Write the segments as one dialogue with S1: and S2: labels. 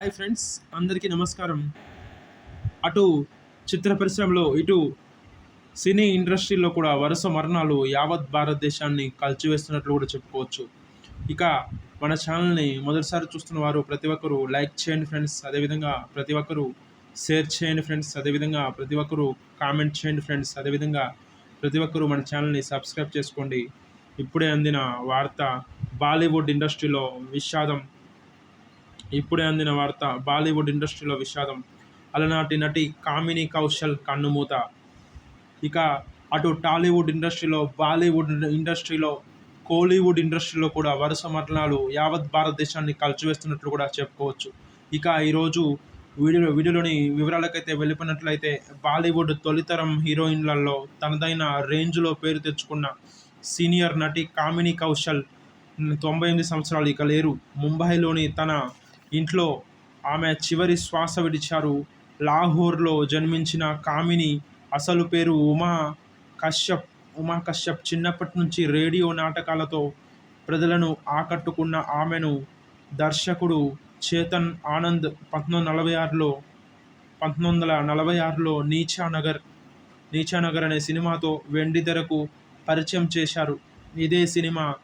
S1: Hi friends అందరికీ నమస్కారం. అటు చిత్ర పరిశ్రమలో ఇటు సినీ ఇండస్ట్రీలో కూడా వరుస మరణాలు యావత్ భారతదేశాన్ని కలిచివేస్తున్నట్లు కూడా చెప్పుకోవచ్చు. ఇక మన ఛానల్ని మొదటిసారి చూస్తున్న వారు ప్రతి ఒక్కరూ లైక్ చేయండి ఫ్రెండ్స్ అదేవిధంగా ప్రతి ఒక్కరూ షేర్ చేయండి ఫ్రెండ్స్ అదేవిధంగా ప్రతి ఒక్కరూ కామెంట్ చేయండి ఫ్రెండ్స్ అదేవిధంగా ప్రతి ఒక్కరూ మన ఛానల్ని సబ్స్క్రైబ్ చేసుకోండి. ఇప్పుడే అందిన వార్త బాలీవుడ్ ఇండస్ట్రీలో విషాదం. ఇప్పుడే అందిన వార్త బాలీవుడ్ ఇండస్ట్రీలో విషాదం. అలనాటి నటి కామిని కౌశల్ కన్నుమూత. ఇక అటు టాలీవుడ్ ఇండస్ట్రీలో బాలీవుడ్ ఇండస్ట్రీలో కోలీవుడ్ ఇండస్ట్రీలో కూడా వరుస మరణాలు యావత్ భారతదేశాన్ని కలిచివేస్తున్నట్లు కూడా చెప్పుకోవచ్చు. ఇక ఈరోజు వీడియో వీడియోలోని వివరాలకైతే వెళ్ళిపోయినట్లయితే బాలీవుడ్ తొలితరం హీరోయిన్లలో తనదైన రేంజ్లో పేరు తెచ్చుకున్న సీనియర్ నటి కామిని కౌశల్ తొంభై ఎనిమిది సంవత్సరాలు ఇక లేరు. ముంబైలోని తన ఇంట్లో ఆమె చివరి శ్వాస విడిచారు. లాహోర్లో జన్మించిన కామిని అసలు పేరు ఉమా కశ్యప్. ఉమా కశ్యప్ చిన్నప్పటి నుంచి రేడియో నాటకాలతో ప్రజలను ఆకట్టుకున్న ఆమెను దర్శకుడు చేతన్ ఆనంద్ పంతొమ్మిది నలభై ఆరులో పంతొమ్మిది వందల నలభై ఆరులో నీచానగర్ నీచానగర్ అనే సినిమాతో వెండితెరకు పరిచయం చేశారు. ఇదే సినిమా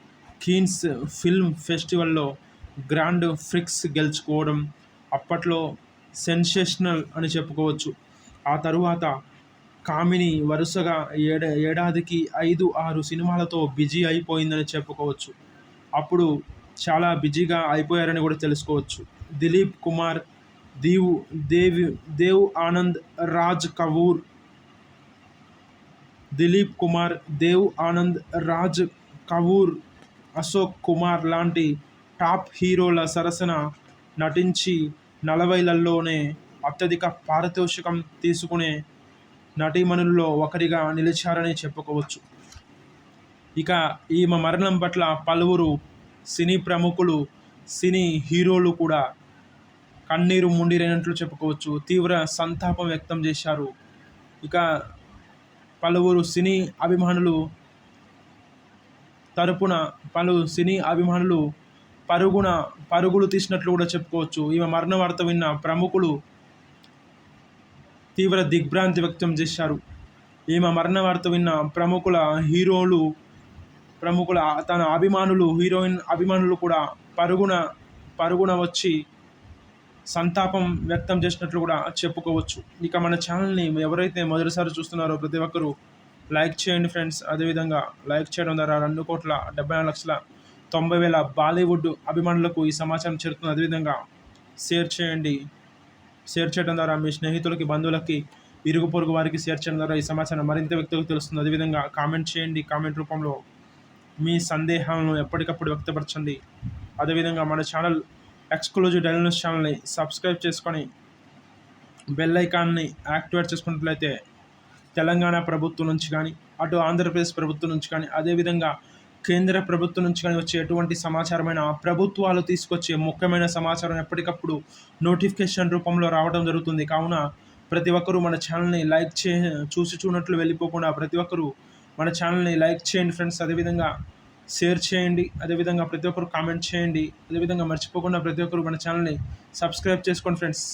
S1: కీన్స్ ఫిల్మ్ ఫెస్టివల్లో గ్రాండ్ ఫ్రిక్స్ గెలుచుకోవడం అప్పట్లో సెన్సేషనల్ అని చెప్పుకోవచ్చు. ఆ తరువాత కామిని వరుసగా ఏడా ఏడాదికి ఐదు ఆరు సినిమాలతో బిజీ అయిపోయిందని చెప్పుకోవచ్చు. అప్పుడు చాలా బిజీగా అయిపోయారని కూడా తెలుసుకోవచ్చు. దిలీప్ కుమార్ దీవు దేవి దేవ్ ఆనంద్ రాజ్ కవూర్ దిలీప్ కుమార్ దేవ్ ఆనంద్ రాజ్ కవూర్ అశోక్ కుమార్ లాంటి టాప్ హీరోల సరసన నటించి నలభైలలోనే అత్యధిక పారితోషికం తీసుకునే నటీమణుల్లో ఒకరిగా నిలిచారని చెప్పుకోవచ్చు. ఇక ఈమె మరణం పట్ల పలువురు సినీ ప్రముఖులు సినీ హీరోలు కూడా కన్నీరు ముండిరైనట్లు చెప్పుకోవచ్చు. తీవ్ర సంతాపం వ్యక్తం చేశారు. ఇక పలువురు సినీ అభిమానులు తరపున పలు సినీ అభిమానులు పరుగున పరుగులు తీసినట్లు కూడా చెప్పుకోవచ్చు. ఈమె మరణ వార్త విన్న ప్రముఖులు తీవ్ర దిగ్భ్రాంతి వ్యక్తం చేశారు. ఈమె మరణ వార్త విన్న ప్రముఖుల హీరోలు ప్రముఖుల తన అభిమానులు హీరోయిన్ అభిమానులు కూడా పరుగున పరుగున వచ్చి సంతాపం వ్యక్తం చేసినట్లు కూడా చెప్పుకోవచ్చు. ఇక మన ఛానల్ని ఎవరైతే మొదటిసారి చూస్తున్నారో ప్రతి ఒక్కరూ లైక్ చేయండి ఫ్రెండ్స్. అదేవిధంగా లైక్ చేయడం ద్వారా రెండు కోట్ల డెబ్బై నాలుగు లక్షల తొంభై వేల బాలీవుడ్ అభిమానులకు ఈ సమాచారం చేరుతుంది. అదేవిధంగా షేర్ చేయండి. షేర్ చేయడం ద్వారా మీ స్నేహితులకి బంధువులకి ఇరుగు పొరుగు వారికి షేర్ చేయడం ద్వారా ఈ సమాచారం మరింత వ్యక్తులకు తెలుస్తుంది. అదేవిధంగా కామెంట్ చేయండి. కామెంట్ రూపంలో మీ సందేహాలను ఎప్పటికప్పుడు వ్యక్తపరచండి. అదేవిధంగా మన ఛానల్ ఎక్స్క్లూజివ్ డైలనస్ ఛానల్ని సబ్స్క్రైబ్ చేసుకొని బెల్ ఐకాన్ని యాక్టివేట్ చేసుకున్నట్లయితే తెలంగాణ ప్రభుత్వం నుంచి కానీ అటు ఆంధ్రప్రదేశ్ ప్రభుత్వం నుంచి కానీ అదేవిధంగా కేంద్ర ప్రభుత్వం నుంచి కానీ వచ్చే ఎటువంటి సమాచారమైన ప్రభుత్వాలు తీసుకొచ్చే ముఖ్యమైన సమాచారం ఎప్పటికప్పుడు నోటిఫికేషన్ రూపంలో రావడం జరుగుతుంది. కావున ప్రతి ఒక్కరూ మన ఛానల్ని లైక్ చే చూసి చూడనట్లు వెళ్ళిపోకుండా ప్రతి ఒక్కరూ మన ఛానల్ని లైక్ చేయండి ఫ్రెండ్స్. అదేవిధంగా షేర్ చేయండి. అదేవిధంగా ప్రతి ఒక్కరు కామెంట్ చేయండి. అదేవిధంగా మర్చిపోకుండా ప్రతి ఒక్కరు మన ఛానల్ని సబ్స్క్రైబ్ చేసుకోండి ఫ్రెండ్స్.